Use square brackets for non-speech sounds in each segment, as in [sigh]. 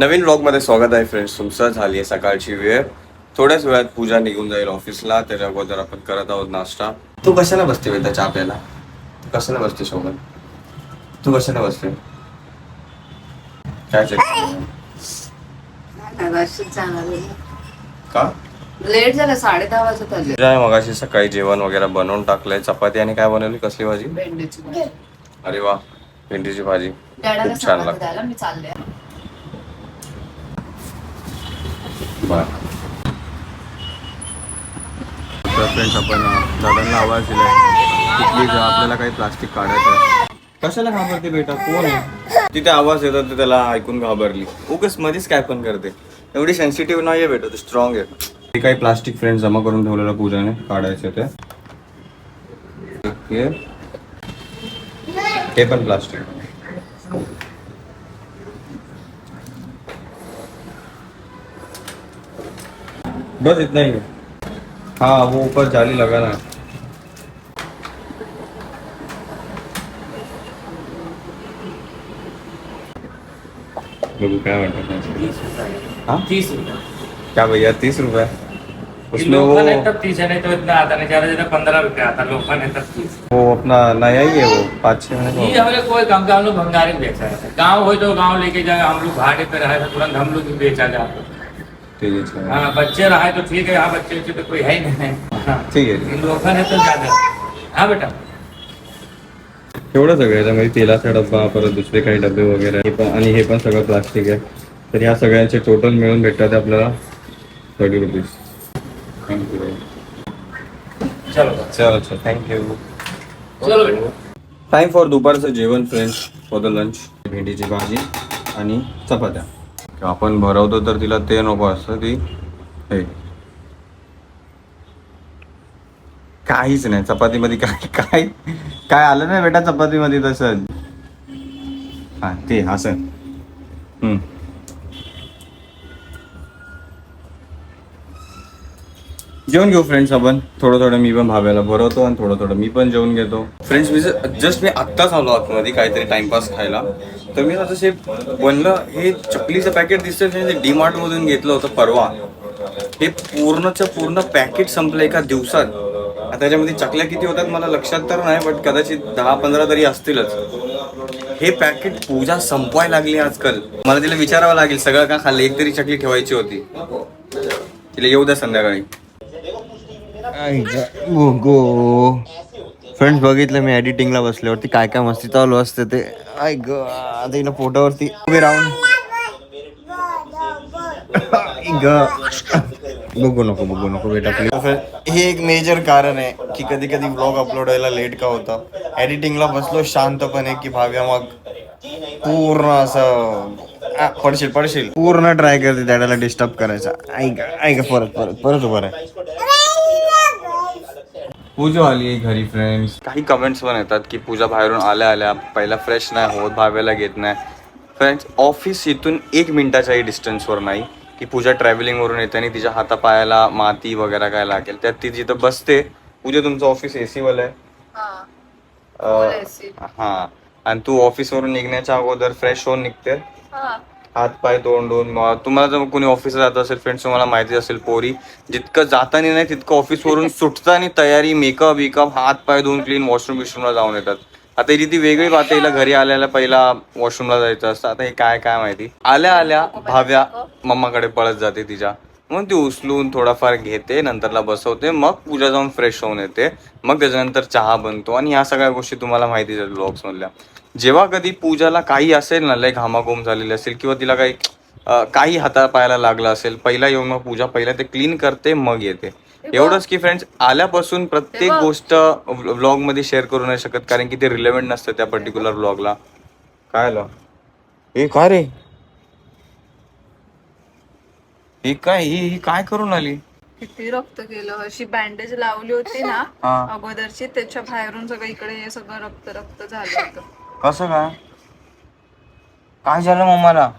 नवीन ब्लॉगमध्ये स्वागत आहे फ्रेंड्स तुमचं झाली आहे सकाळची वेळ. थोड्याच वेळात पूजा निघून जाईल ऑफिसला त्याच्या अगोदर आपण करत आहोत नाश्ता. तू कशाला बसते वेदा चहा प्यायला तू कशाला बसते सोबत तू कशाला बसते? काय. का? लेट झालं साडे दहा वाजत आले. पूजा सकाळी जेवण वगैरे बनवून टाकलंय. चपाती आणि काय बनवली? कसली भाजी? भेंडीची. अरे वा भेंडीची भाजी. खूप छान लागते. द्यायला मी चालले. बर तर फ्रेंड्स आपण अं, दादांना आवाज दिलाय. की प्लीज आपल्याला काही प्लास्टिक काढायचं आहे. कशाला घाबरते बेटा? कोण आहे? तिथे आवाज येतात तर त्याला ऐकून घाबरली. उगस मध्येच काय पण करते. एवढी सेन्सिटिव्ह नाही आहे बेटा तू स्ट्रॉंग आहे. ते काही प्लास्टिक फ्रेंड्स जमा करून ठेवलेलं पूजाने काढायचे ते. हे. पण प्लास्टिक बस इतना ही है। हाँ वो ऊपर जाली लगाना है। काय हाँ? तीस क्या भैया तीस रुपए? उसमें वो तब तीस है नहीं तो इतना आता नहीं ज़्यादा ज़्यादा पंद्रह रुपया आता लोकल है तब तीस। वो अपना नया ही है वो पाँच छः महीने ये हमारे कोई काम का हम लोग भंगारी में बेचा है। गाँव हो तो गाँव लेके जाए हम लोग भाड़े पे रहे तुरंत हम लोग ही बेचा जाए ठीक है है हाँ बच्चे रहे तो ठीक है यहाँ बच्चे बच्चे तो कोई है ही नहीं। हाँ। ठीक आहे लोकल है तो ज्यादा हाँ बेटा। एवढं सगळं याच्यामध्ये तेलाचा डब्बा परत दुसरे काही डबे वगैरे हे पण आणि हे पण सगळं प्लास्टिक आहे. तर ह्या सगळ्यांचे टोटल मिळून भेटतात आपल्याला थर्टी रुपीज थँक्यू चलो. चलो चल. थँक्यू चलो टाइम फॉर दुपारचं जेवण फ्रेंड्स फॉर द लंच भेंडीची भाजी आणि चपात्या. आपण भरवतो तर तिला ते नको असतं ती. हे. काहीच नाही. चपातीमध्ये काय काय काय आलं नाही बेटा चपातीमध्ये तसं. हा ते असं. हम्म. जेवण घेऊ फ्रेंड्स आपण. थोडं थोडं मी पण भाव्याला भरवतो आणि थोडं थोडं मी पण जेवण घेतो. फ्रेंड्स मी जस्ट मी आत्ताच आलो आतमध्ये काहीतरी टाइमपास खायला. तर मी आता जे बनलं. हे चकलीचं पॅकेट दिसतंय डी मार्टमधून घेतलं होतं परवा. हे पूर्णचं पूर्ण पॅकेट संपलं एका दिवसात. आता त्याच्यामध्ये चकल्या किती होतात मला लक्षात तर नाही बट कदाचित दहा पंधरा तरी असतीलच. हे पॅकेट पूजा संपवायला लागली आजकाल. मला तिला विचारावं लागेल सगळं का खाल्लं एक तरी चकली ठेवायची होती? तिला येऊ द्या संध्याकाळी. गो फ्रेंड्स बघितलं मी एडिटिंगला बसल्यावरती काय काय मस्ती चालू असते ते. आय ग आता हिनं पोटावरती उभे राहून. ग. बघू नको बघू नको बेटा प्लीज हे एक मेजर कारण आहे की कधी कधी ब्लॉग अपलोड व्हायला लेट का होतं. एडिटिंगला बसलो शांतपणे की भाव्या मग पूर्ण असं पडशील पडशील. पूर्ण ट्राय करते त्याला डिस्टर्ब करायचा. ऐक ऐक परत परत परत उभं आहे पूजा आली आहे घरी फ्रेंड्स काही कमेंट्स पण येतात की पूजा बाहेरून आल्या आल्या पहिला फ्रेश नाही होत भाव्याला घेत नाही. फ्रेंड्स ऑफिस इथून एक मिनिटाच्याही डिस्टन्सवर नाही की पूजा ट्रॅव्हलिंगवरून येते आणि तिच्या हातापायाला माती वगैरे काय लागेल. त्यात ती जिथं बसते पूजा तुमचं ऑफिस ए सीवालं आहे? हा. हा. आणि तू ऑफिसवरून निघण्याच्या अगोदर फ्रेश होऊन निघते? हा. हात पाय तोंडून तुम्हाला जर कोणी ऑफिसला जात असेल फ्रेंड्स तुम्हाला माहिती असेल पोरी जितकं जाताना नाही तितकं ऑफिसवरून [laughs] सुटताना तयारी मेकअप बिकअप हात पाय धुवून क्लीन वॉशरूम बिशरूमला जाऊन येतात. आता ही ती वेगळी बात आहे हिला घरी आल्याला पहिला वॉशरूमला जायचं असतं. आता हे काय काय माहिती? आल्या आल्या भाव्या मम्माकडे पळत जाते तिच्या. मग ती उचलून थोडाफार घेते नंतरला बसवते मग पूजा जाऊन फ्रेश होऊन येते. मग त्याच्यानंतर चहा बनतो आणि ह्या सगळ्या गोष्टी तुम्हाला माहितीच आहेत ब्लॉग्स मधल्या जेव्हा कधी पूजाला काही असेल ना लय घामाघूम झालेली असेल किंवा तिला काही काही हातापायाला लागलं असेल पहिला येऊन मग पूजा पहिला ते क्लीन करते मग येते. एवढंच की फ्रेंड्स आल्यापासून प्रत्येक गोष्ट व्लॉगमध्ये शेअर करू नाही शकत कारण की ते रिलेव्हंट नसतं त्या पर्टिक्युलर व्लॉगला काय हे काय रे? हे काय ही ही काय करून आली? किती रक्त गेलं. अशी बँडेज लावली होती ना हा. अगोदरची त्याच्या बाहेरून सगळं इकडे हे सगळं रक्त रक्त झालं होतं. कसं काय? काय झालं मम्माला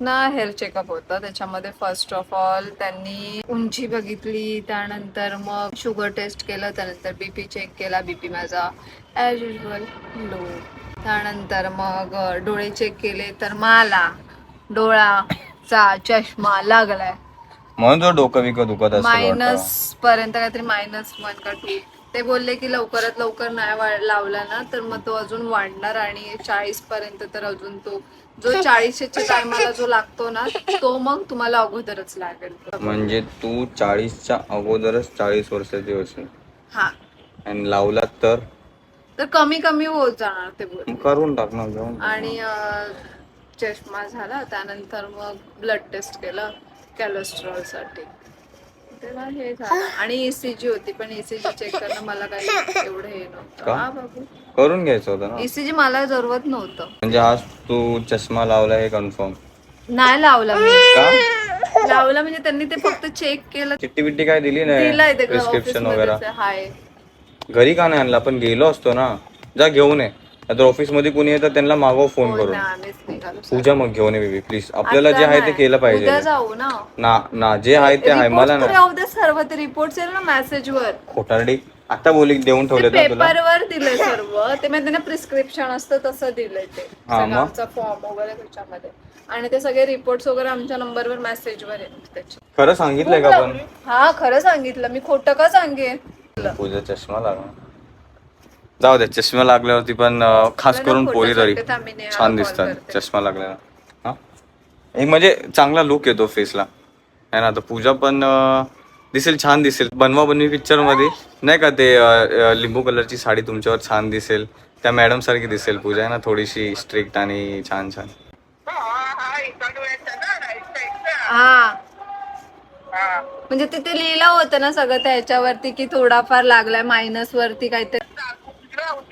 ना हेअर चेकअप होता. त्याच्यामध्ये फर्स्ट ऑफ ऑल त्यांनी उंची बघितली त्यानंतर मग शुगर टेस्ट केलं त्यानंतर बीपी चेक केला बीपी माझा ॲज युजल लो त्यानंतर मग डोळे चेक केले तर माला डोळा चा चष्मा लागलाय. म्हणून तो डोकं विकत दुखत असेल मायनस. पर्यंत काहीतरी मायनस वन का टू ते बोलले की लवकरात लवकर नाही लावला ना तर मग तो अजून वाढणार आणि चाळीस पर्यंत तर अजून तो जो चाळीसच्या टायमाला जो लागतो ना तो मग तुम्हाला अगोदरच लागेल. म्हणजे तू चाळीसच्या अगोदरच चाळीस वर्षाची होशील. हा. आणि लावला तर? तर कमी कमी होत जाणार ते बोल. करून टाक ना घेऊन टाक. आणि चष्मा झाला त्यानंतर मग ब्लड टेस्ट केलं. कॅलेस्ट्रॉलसाठी तेव्हा हे झालं. आणि ईसीजी होती पण ईसीजी चेक करणं मला काही [laughs] एवढं हे नव्हतं. का? हा बाबू. करून घ्यायचं होतं ना? ईसीजी मला जरूरत नव्हतं. म्हणजे आज तू चष्मा लावला हे कन्फर्म नाही लावला मी. का? लावला म्हणजे त्यांनी ते फक्त चेक केलं. चिट्टी बिट्टी काय दिली दिलंय नाही ते प्रिस्क्रिप्शन वगैरे. हाय. घरी का नाही आणला? आपण गेलो असतो ना. जा घेऊन ये. तर ऑफिसमध्ये कोणी येतं त्यांना मागव फोन हो करून. पूजा मग घेऊन ये बेबी प्लीज आपल्याला आता जे आहे ते. केलं पाहिजे. जाऊ ना. ना ना जे आहे ते आहे मला ना. राहू दे सर्व ते रिपोर्ट येईल ना मेसेज वर. खोटारडी. आता बोली देऊन तुला. पेपर वर दिलंय सर्व. ते म्हणजे त्यांना प्रिस्क्रिप्शन असतं तसं दिलंय ते. फॉर्म वगैरे त्याच्यामध्ये. आणि ते सगळे रिपोर्ट्स वगैरे आमच्या नंबरवर मेसेज वर येतात खरं सांगितलंय का पण? हा खरं सांगितलं. मी खोटं का सांगेन? पूजा चष्मा लागला. जाऊ दे चष्मा लागल्यावरती पण खास करून पोरी तरी छान दिसतात. चष्मा लागलेला हा? एक म्हणजे चांगला लुक येतो फेसला आहे ना? आता पूजा पण दिसेल छान दिसेल. बनवा बनवी पिक्चरमध्ये. नाही का ते लिंबू कलरची साडी तुमच्यावर छान दिसेल. त्या मॅडम सारखी दिसेल पूजा. आहे ना? थोडीशी स्ट्रिक्ट आणि छान छान. हा. म्हणजे तिथे लिहिलं होतं ना सगळं त्याच्यावरती की थोडाफार लागलाय मायनस वरती काहीतरी.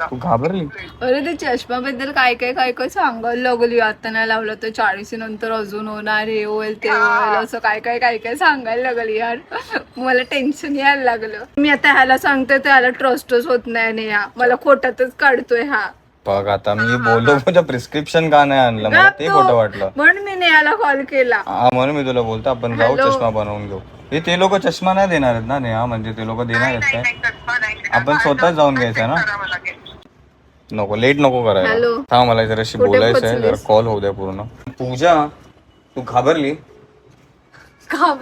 तू घाबरली? अरे ते चष्मा बद्दल काय काय काय काय सांगायला लागली? आता नाही लावलं तर चाळीसी नंतर अजून होणार हे होईल ते होईल असं काय काय काय काय सांगायला लागली यार. मला टेन्शन यायला लागलं. मी आता ह्याला सांगते तर ह्याला ट्रस्टच होत नाही आणि हा मला खोटातच काढतोय हा. बघ आता मी बोललो तुझं प्रिस्क्रिप्शन का नाही आणलं? मला ते खोटं वाटलं. म्हणून मी नेहाला कॉल केला. हा म्हणून मी तुला बोलतो आपण जाऊ. चष्मा बनवून घेऊ. हे ते लोक चष्मा नाही देणार आहेत ना नेहा? म्हणजे ते लोक देणार आहेत काय? आपण स्वतः जाऊन घ्यायचं ना? नको लेट नको करायला. हा मला जराशी बोलायचं आहे जरा? कॉल होऊ द्या पूर्ण. पूजा तू घाबरली?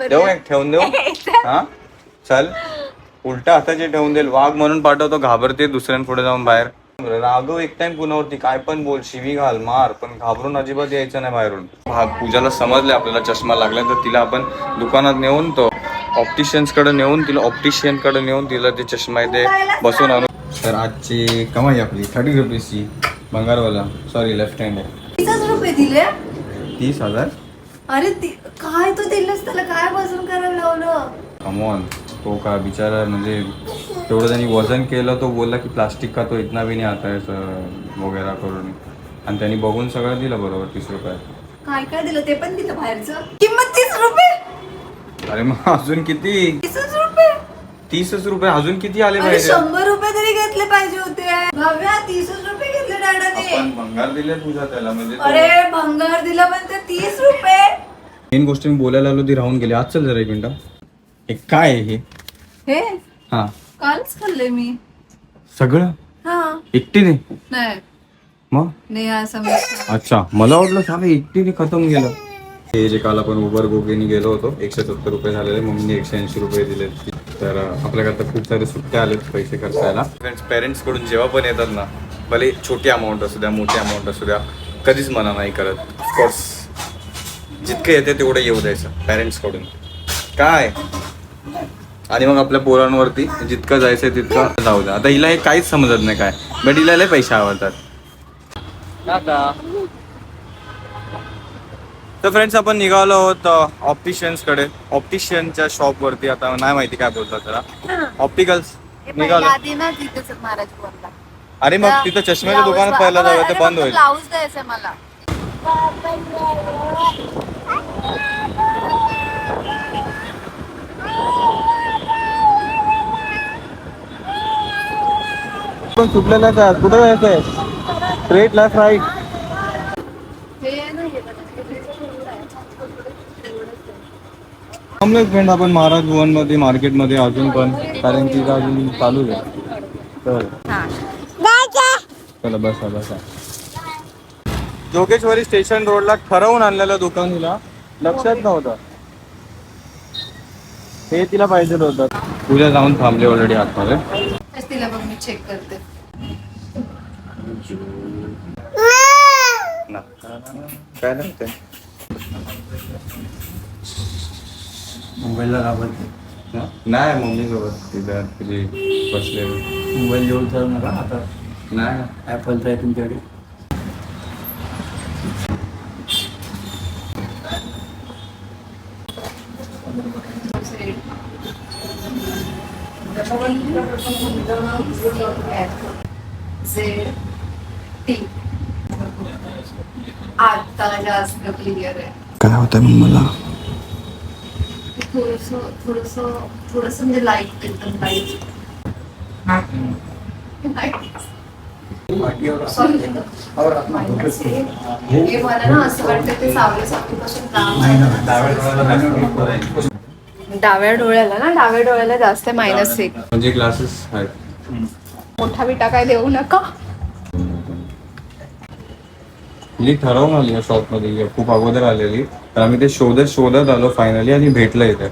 देऊ एक ठेवून देऊ? [laughs] हा? चल. उलटा हाताचे ठेवून देईल. वाघ म्हणून पाठवतो घाबरते दुसऱ्यांपुढे जाऊन बाहेर. राघव एक टाइम पुन्हावरती काय पण बोल शिवी घाल मार पण घाबरून अजिबात यायचं नाही बाहेरून. भाग पूजाला समजले आपल्याला चष्मा लागला तर तिला आपण दुकानात नेऊन तो ऑप्टिशियन्सकडे नेऊन तिला ऑप्टिशियनकडे नेऊन तिला ते चष्मा इथे बसून आणू. तर आजची कमाई आपली थर्टी रुपीजची भंगारवाला सॉरी लेफ्ट हँड आहे. तीसच रुपये दिले? तीस हजार? अरे ती- काय तू दिलंस त्याला? काय वजन करायला लावलं? कमॉन तो का बिचारा म्हणजे तेवढं त्यांनी वजन केलं तो बोलला की प्लास्टिक का तो इतना भी नाही आता है असं वगैरे करून. आणि त्यांनी बघून सगळं दिलं बरोबर तीस रुपयात. काय काय दिलं? ते पण दिलं बाहेरचं? किंमत तीस रुपये? अरे मग अजून किती? तीसच रुपये तीसच रुपये अजून किती आले अरे पाहिजे? शंभर रुपये तरी घेतले पाहिजे होते. भव्या तीसच रुपये घेतले डॅडाने भंगार दिले तुझ्या त्याला म्हणजे अरे भंगार दिला पण ते तीस रुपये. मेन गोष्ट मी बोलायला आलो ती राहून गेली. आज चल जरा एक मिनिट. हे काय आहे हे? हे? हा. कालच खाल्ले मी. सगळं? हा. एकटीने? नाही. मग? नेहा समजता अच्छा. मला वाटलं साला एकटीने खतम गेलं हे जे काल आपण उबर गोगेनी गेलो होतो एकशे सत्तर रुपये झालेले मम्मीने एकशे ऐंशी रुपये दिले तर अं, आपल्याकडे खूप सारे सुट्ट्या आलेत पैसे खर्चायला. पेरेंट्सकडून जेव्हा पण येतात ना भले छोटी अमाऊंट असू द्या मोठी अमाऊंट असू द्या कधीच मना नाही करत. ऑफकोर्स जितकं येते तेवढं येऊ द्यायचं पेरेंट्सकडून. काय? आणि मग आपल्या पोरांवरती जितकं जायचंय तितकं जाऊ द्या. आता हिला हे काहीच समजत नाही काय. बट हिला लय पैसे आवडतात. तर फ्रेंड्स आपण निघालो आहोत ऑप्टिशियन्सकडे. ऑप्टिशियनच्या शॉप वरती. आता नाही माहिती काय बोलतात त्याला. ऑप्टिकल्स निघालो. आधी ना तिथेच महाराज बोलला. अरे मग तिथं चष्म्याच्या दुकानात पहिला जाऊया ते बंद होईल. ब्लाऊज द्यायचंय मला. पण सुटलेलाच आहे कुठं जायचंय? स्ट्रेट लेफ्ट राईट थांबलोय फ्रेंड आपण महाराज भुवनमध्ये मार्केटमध्ये अजून पण कारण की अजून चालू आहे. तर चला बसा बसा. जोगेश्वरी स्टेशन रोडला ठरवून आणलेलं दुकान हिला लक्षात नव्हतं. हे तिला पाहिजे होतं. पूजा जाऊन थांबले ऑलरेडी आतमध्ये. तिला बघ मी चेक करते. काय नाही मोबाईलला घाबरते नाही मम्मी सोबत तिला तुझी बसले मोबाईल घेऊन चालू नका आता नाही. ॲपलचा आहे तुमच्याकडे. झेड टी आता जास्त क्लिअर आहे. काय होतं मग मला? थोडस थोडस थोडस म्हणजे लाइट एकदम लाइट हे मला ना असं वाटतं ते सावली सावलीपासून लांब आहे. डाव्या डोळ्याला ना डाव्या डोळ्याला जास्त मायनस एक. म्हणजे क्लासेस आहेत. मोठा बिटा काय देऊ नका. मी ठरवून आली या शॉपमध्ये. खूप अगोदर आलेली. तर आम्ही ते शोधत शोधत आलो फायनली आणि भेटलं इथे.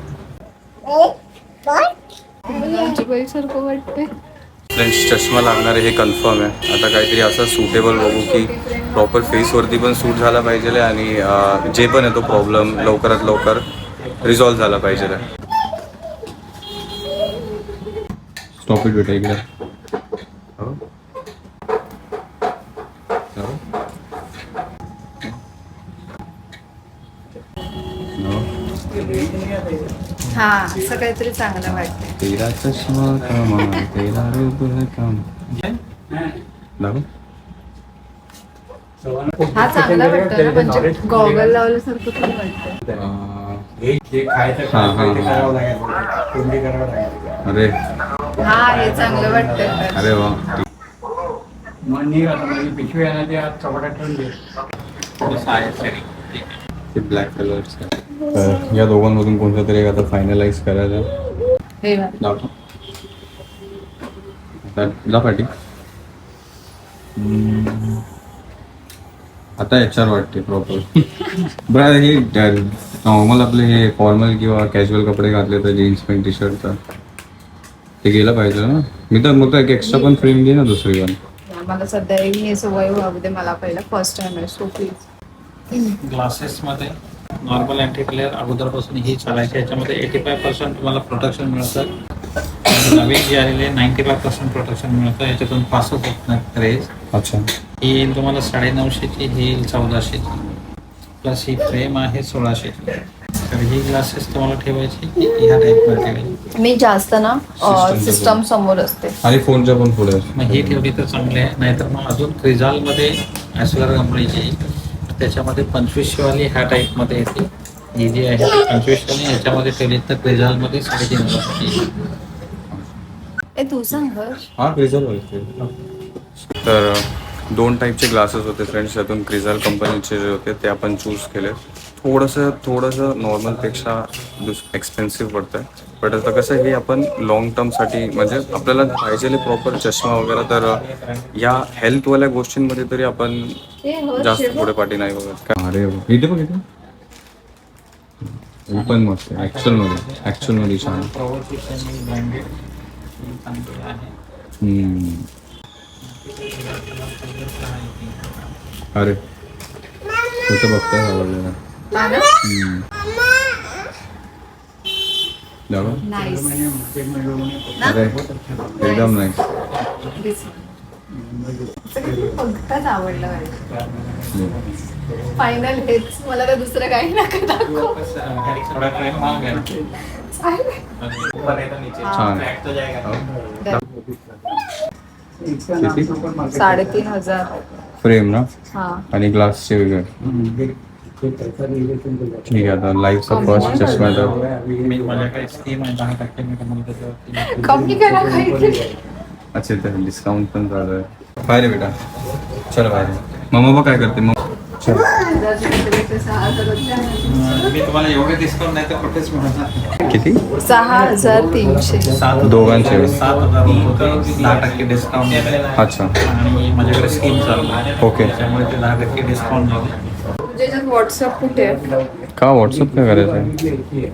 फ्रेंड्स चष्मा लागणार आहे हे कन्फर्म आहे. आता काहीतरी असं सुटेबल बघू की प्रॉपर फेसवरती पण सूट झाला पाहिजे आणि जे पण आहे तो प्रॉब्लेम लवकरात लवकर रिझॉल्व्ह झाला पाहिजे स्टॉप इट बेटा इकडे हो? हो? हो? हा असं काहीतरी चांगलं वाटतंय. तेरा चष्मा कमाल तेरा रूप है. हा चांगला वाटतो ना म्हणजे गॉगल लावल्यासारखं पण वाटतं अरे हा हे चांगलं वाटतंय अरे वा. पिशवी आहे आज ठेवून दे ब्लॅक कलरचं. तर या दोघांमधून कोणतं तरी आता फायनलाइज करायचं हे आता पाठी. आता याच्यावर वाटते प्रॉपर [laughs] बरं हे नॉर्मल आपले हे फॉर्मल किंवा कॅज्युअल कपडे घातले तर जीन्स पॅन्ट टी शर्ट तर. ते गेलं पाहिजे ना. मी तर मग एक एक्स्ट्रा पण फ्रेम घे ना दुसरी पण. मला सध्या एक सवय व्हावं दे मला पहिला फर्स्ट टाइम आहे सो प्लीज ग्लासेसमध्ये नॉर्मल अँटी क्लिअर अगोदरपासून ही चालायची. याच्यामध्ये एटी फाय पर्सेंट तुम्हाला प्रोटेक्शन मिळतं. नवीन जी आलेली आहे नाईन्टी फाय पर्सेंट प्रोटेक्शन मिळतं. याच्यातून पासच होत नाही रेज अच्छा. ही येईल तुम्हाला साडेनऊशेची ही येईल चौदाशेची. प्लस ही फ्रेम आहे सोळाशेची. तर ही ग्लासेस तुम्हाला ठेवायची ही ह्या टाईपमध्ये ठेवायची. मी जास्त ना सिस्टम समोर असते. आणि फोनच्या पण पुढे. मग ही ठेवली तर चांगली आहे. नाहीतर मग अजून क्रिझालमध्ये ॲसलर कंपनीची त्याच्यामध्ये पंचवीसशेवाली ह्या टाईपमध्ये येते. ही जी आहे पंचवीसशेवाली ह्याच्यामध्ये ठेवली तर क्रिझालमध्ये साडेतीन हजारची ए तू सांग. हा क्रिझल तर दोन टाईपचे ग्लासेस होते फ्रेंड्स त्यातून क्रिझल कंपनीचे जे होते ते आपण चूज केले थोडंसं थोडंसं नॉर्मलपेक्षा दुस एक्सपेन्सिव्ह पडतं आहे बट आता कसं हे आपण लॉंग टर्मसाठी म्हणजे आपल्याला पाहिजे प्रॉपर चष्मा वगैरे तर या हेल्थवाल्या गोष्टींमध्ये तरी आपण हर, जास्त शेवट. पुढे पाठी नाही बघत. काय अरे इथे बघ इथे. हे पण मस्त ॲक्च्युअलमध्ये ॲक्च्युअलमध्ये छान. अरे तुझं बघताय आवडलेलं हा? दाखव. अरे एकदम नाही. बघताच आवडलं फायनल हेच मला तर दुसरं काही नका दाखव. साडेतीन हजार. फ्रेम ना? हा. आणि ग्लासचे वेगळे. ठीक आहे आता लाईफचा फ़र्स्ट चष्मा आहे तर मी माझ्याकडे स्कीम आहे दहा टक्के मी तुम्हाला त्याच्यावरती कमी करा काहीतरी अच्छा तर डिस्काउंट पण चालू आहे बाहेर बेटा। चल बाहेर मम्मा बा काय करते मग चल। मी तुम्हाला एवढे डिस्काउंट नाही तर कुठेच मिळणार किती सहा हज़ार तीनशे सात दोघांचे? सात हज़ार दहा टक्के डिस्काउंट अच्छा। आणि माझ्याकडे स्कीम चालू आहे। ओके. त्यामुळे ते दहा टक्के डिस्काउंट झालं. व्हॉट्सअप कुठे? का व्हॉट्सअप काय करायचं आहे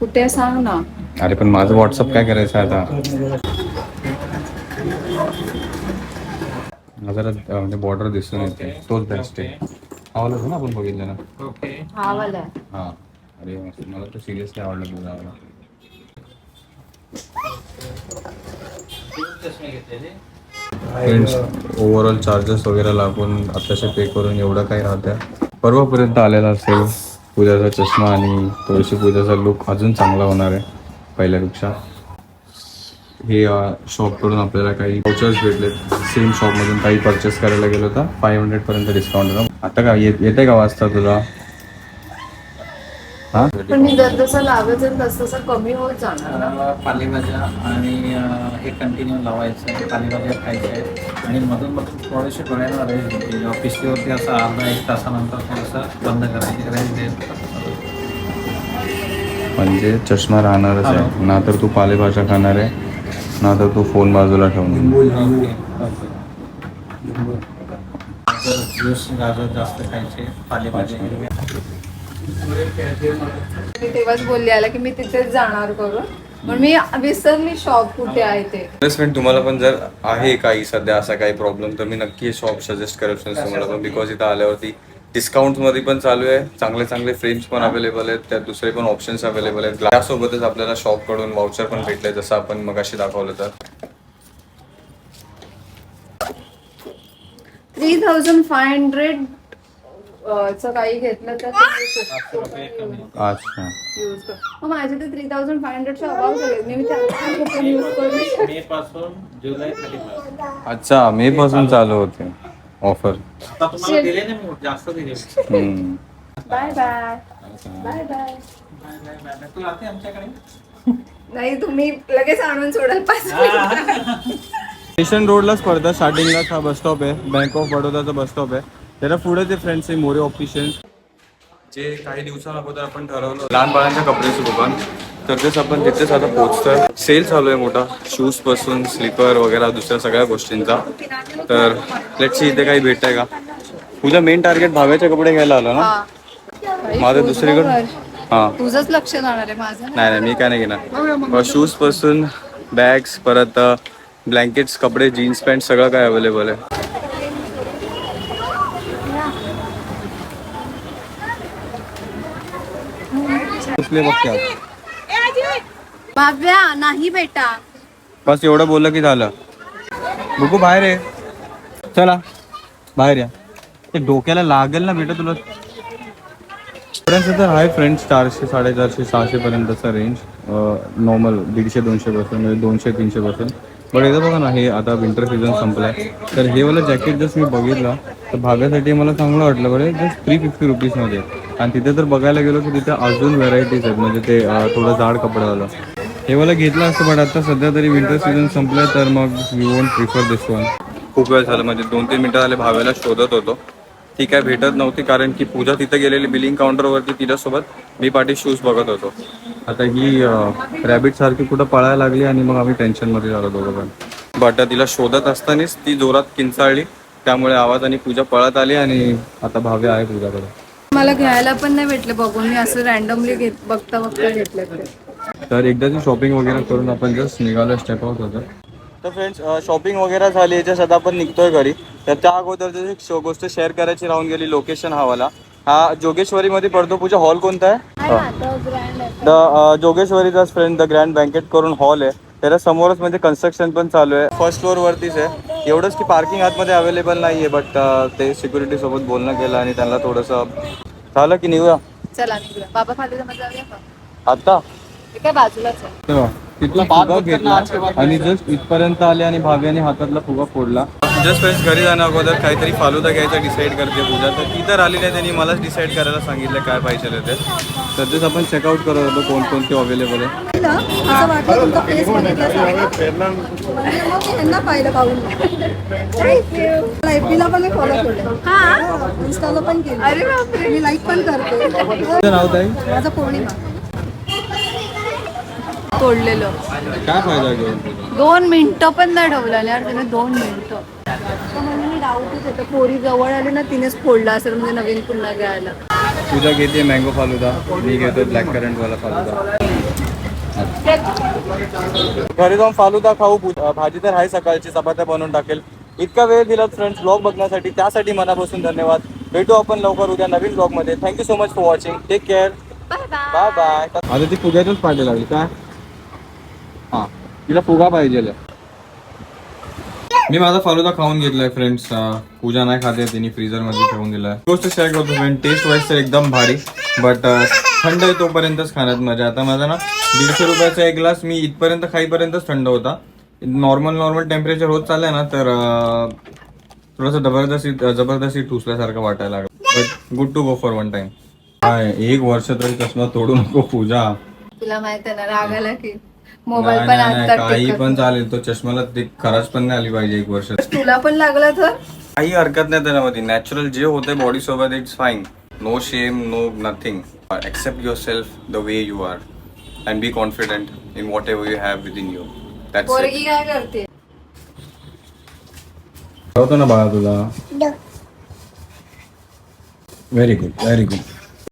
कुठे सांग ना. अरे पण माझं व्हॉट्सअप काय करायचं आहे आता जरा म्हणजे बॉर्डर दिसून येते. तोच बेस्ट आहे. हा वाला होता ना आपण बघितलं ना ओके. हा वाला. हा. अरे मस्त. मला तर सिरियसली आवडलं तुझा आवडला फ्रेंड्स ओव्हरऑल चार्जेस वगैरे लागून आताशे पे करून एवढं काही राहतं परवापर्यंत आलेला असेल. पूजाचा चष्मा आणि तुळशी पूजाचा लुक अजून चांगला होणार आहे पहिल्यापेक्षा. हे शॉपकडून आपल्याला काही वाउचर्स भेटलेत. सेम शॉपमधून काही परचेस करायला गेलो होता. फाईव्ह हंड्रेडपर्यंत डिस्काउंट आता का येत येते का वाजता तुला? पण मी जर जसं लावत जाईल तसं तसं कमी होत जाणार ना. पालेभाज्या आणि अं, हे कंटिन्यू लावायचं आहे. पालेभाज्या खायच्या आहेत. आणि मधून मधून थोडेसे डोळ्यांना रेस्ट द्यायचे जेव्हा पिशवीवरती असं अर्धा एक तासानंतर थोडंसं बंद करायचे. रेस्ट द्यायचं म्हणजे चष्मा राहणारच आहे. ना तर तू पालेभाज्या खाणार आहे ना तर तू फोन बाजूला ठेवून गाजर ज्यूस गाजर जास्त खायचे पालेभाज्या हिरव्या मी तेव्हाच बोलली आला की मी तिथेच जाणार करून. पण मी विसरली शॉप कुठे आहे ते. इन्व्हेस्टमेंट तुम्हाला पण जर आहे काही सध्या असा काही प्रॉब्लेम तर मी नक्की शॉप सजेस्ट करेल friends तुम्हाला पण बिकॉज इथं आल्यावरती डिस्काउंटमध्ये पण चालू आहे. चांगले चांगले फ्रेम्स पण अवेलेबल आहेत. त्यात दुसरे पण ऑप्शन्स अवेलेबल आहेत. त्यासोबतच आपल्याला शॉपकडून वाउचर पण भेटले जसं आपण मगाशी दाखवलं तर. थ्री थाउजंड फाय हंड्रेड च काही घेतलं तर अच्छा. यूज कर. मग माझे तर थ्री थाउजंड फाय हंड्रेडच्या अभाव झाले. मी त्याला यूज करू शकते. मे पासून जुलै थर्टी फर्स्ट अच्छा मे पासून चालू होते ऑफर आता तुम्हाला दिले ना मी जास्त दिले bye bye bye bye bye bye bye तू राहते आमच्याकडे? नाही तुम्ही लगेच आणून सोडाल पाच मिनिटात. स्टेशन रोडलाच पडतं स्टार्टिंगलाच हा बस स्टॉप आहे. बँक ऑफ बडोदाचा बस स्टॉप आहे. त्याला पुढे ते फ्रेंड्स आहे मोरे ऑप्टिशियन्स जे काही दिवसांअगोदर आपण ठरवलं लहान बाळांच्या कपड्याचं दुकान तर तेच आपण तिथेच आता पोहोचतोय सेल चालू आहे मोठा शूजपासून स्लीपर वगैरे दुसऱ्या सगळ्या गोष्टींचा. तर लेटची इथे काही भेटतंय का? तुझा मेन टार्गेट भाव्याचे कपडे घ्यायला आलो ना? हा. माझं दुसरीकडे? हा. तुझंच लक्ष जाणार आहे माझं. नाही. नाही नाही मी काय नाही घेणार. शूजपासून बॅग्स परत ब्लँकेट्स कपडे जीन्स पॅन्ट सगळं काय अवेलेबल आहे? बघते? भाव्या नाही बेटा. बस एवढं बोललं की झालं. बघू बाहेर आहे चला बाहेर या. ते डोक्याला लागेल ना बेटा तुला. तर आहे फ्रेंड्स चारशे साडेचारशे सहाशे पर्यंतचा रेंज नॉर्मल दीडशे दोनशे पासून म्हणजे दोनशे तीनशे पासून. बट इथं बघा ना हे आता विंटर सीझन संपलाय. तर हे वाला जॅकेट जस्ट मी बघितलं. तर भाग्यासाठी मला चांगलं वाटलं बरं. जस्ट थ्री फिफ्टी रुपीजमध्ये आणि तिथे तर बघायला गेलो की तिथे अजून व्हरायटीज आहेत. म्हणजे ते थोडं जाड कपड्यावालं. हे वाला घेतलं असतं बट आता सध्या तरी विंटर सीझन संपलाय तर मग you won't prefer this one खूप वेळ झालं. म्हणजे दोन तीन मिनिटं झाले भाव्याला शोधत होतो. ती काय भेटत नव्हती कारण की पूजा तिथे गेलेली बिलिंग काउंटरवरती तिच्यासोबत मी पाठी शूज बघत होतो. आता ही रॅबिट सारखी कुठं पळायला लागली आणि मग आम्ही टेन्शनमध्ये झालो दोघं पण. बट तिला शोधत असतानाच ती जोरात किंचाळली. त्यामुळे आवाज आणि पूजा पळत आली आणि आता भाव्य आहे पूजाकडे. मला घ्यायला पण नाही भेटले बघून. मी असं रॅन्डमली घेत बघता बघता घेतलं तर एकदाची शॉपिंग वगैरे करून आपण जस्ट निघालो स्टेप आउट होतं. तर फ्रेंड्स शॉपिंग वगैरे झाली याच्यात आता आपण निघतोय घरी. तर त्या अगोदर एक शो- गोष्ट शेअर करायची राहून गेली लोकेशन हा वाला हा जोगेश्वरीमध्ये पडतो पूजा हॉल कोणता आहे? द जोगेश्वरीचाच फ्रेंड द ग्रँड बँकेट करून हॉल आहे. त्याच्या समोरच म्हणजे कन्स्ट्रक्शन पण चालू आहे. फर्स्ट फ्लोअर वरतीच आहे. एवढंच की पार्किंग आतमध्ये अवेलेबल नाही आहे बट ते सिक्युरिटी सोबत बोलणं केलं आणि त्यांना थोडंसं झालं की निघूया. चला बाबा आता? ते काय बाजूलाच आहे. तेव्हा तिथला फुगा घेतला आणि जस्ट इथपर्यंत आले आणि भाव्याने हातातला फुगा फोडला. जस्ट फ्रेंड्स घरी जाण्या अगोदर काहीतरी फालुदा घ्यायचा डिसाईड करते पूजा. तर ती तर आली नाही त्यांनी मलाच डिसाईड करायला सांगितलं काय पाहिजे ते. तर तेच आपण चेकआउट करत होतो कोणकोणते अवेलेबल आहे. असं वाटलं तुमचा फेस बघितल्यासारखं म्हणजे पाहिलं पाहून. पण मी फॉलो केलं हा. इन्स्टाला पण केलं अरे बापरे. मी लाईक पण करते. नाव ताई? माझा पौर्णिमा. तोडलेलं. काय फायदा घेऊन? दोन मिनिटं पण नाही ठेवलं यार त्याने दोन मिनिटं. तर म्हणजे मी डाऊटच येतं. पोरी जवळ आली ना तिनेच फोडला असेल म्हणजे नवीन पुन्हा घ्यायला. तुझा घेते मँगो फालुदा मी घेतो ब्लॅक करंट वाला फालुदा. घरी जाऊन फालुदा खाऊ भाजी तर आहे सकाळची चपात्या बनवून टाकेल. इतका वेळ दिला फ्रेंड्स ब्लॉग बघण्यासाठी. त्यासाठी मनापासून धन्यवाद. भेटू आपण लवकर उद्या नवीन ब्लॉगमध्ये thank you so much for watching take care bye bye आता ती फुग्यातच पाहिजे लागली काय? हा तिला फुगा पाहिजे मी माझा फालुदा खाऊन घेतलाय फ्रेंड्स पूजा नाही खाते तिने फ्रीजरमध्ये ठेवून दिलाय. गोष्ट शेअर करतो फ्रेंड टेस्ट वाईज तर एकदम भारी. बट uh, थंड आहे तोपर्यंतच खाण्यात मजा. आता माझा ना दीडशे रुपयाचा एक ग्लास मी इथपर्यंत खाईपर्यंतच थंड होता. नॉर्मल नॉर्मल टेम्परेचर होत चाललंय ना तर uh, थोडंसं जबरदस्ती जबरदस्ती ठुसल्यासारखं वाटायला लागलं. But good to go for one time काय एक वर्ष तरी चष्मा तोडू नको पूजा. तुला माहीत आहे ना रागाला की. मोबाईल नाही, पण नाही, नाही, आता काही पण चालेल. तो चष्माला ते खराच पण नाही आली पाहिजे एक वर्ष. तुला पण लागला तर? काही हरकत नाही त्याच्यामध्ये. नॅचरल जे होते बॉडी सोबत it's fine no shame no nothing accept yourself the way you are and be confident in whatever you have within you that's पोरगी काय करते? होतो ना बाळा तुला? Very good very good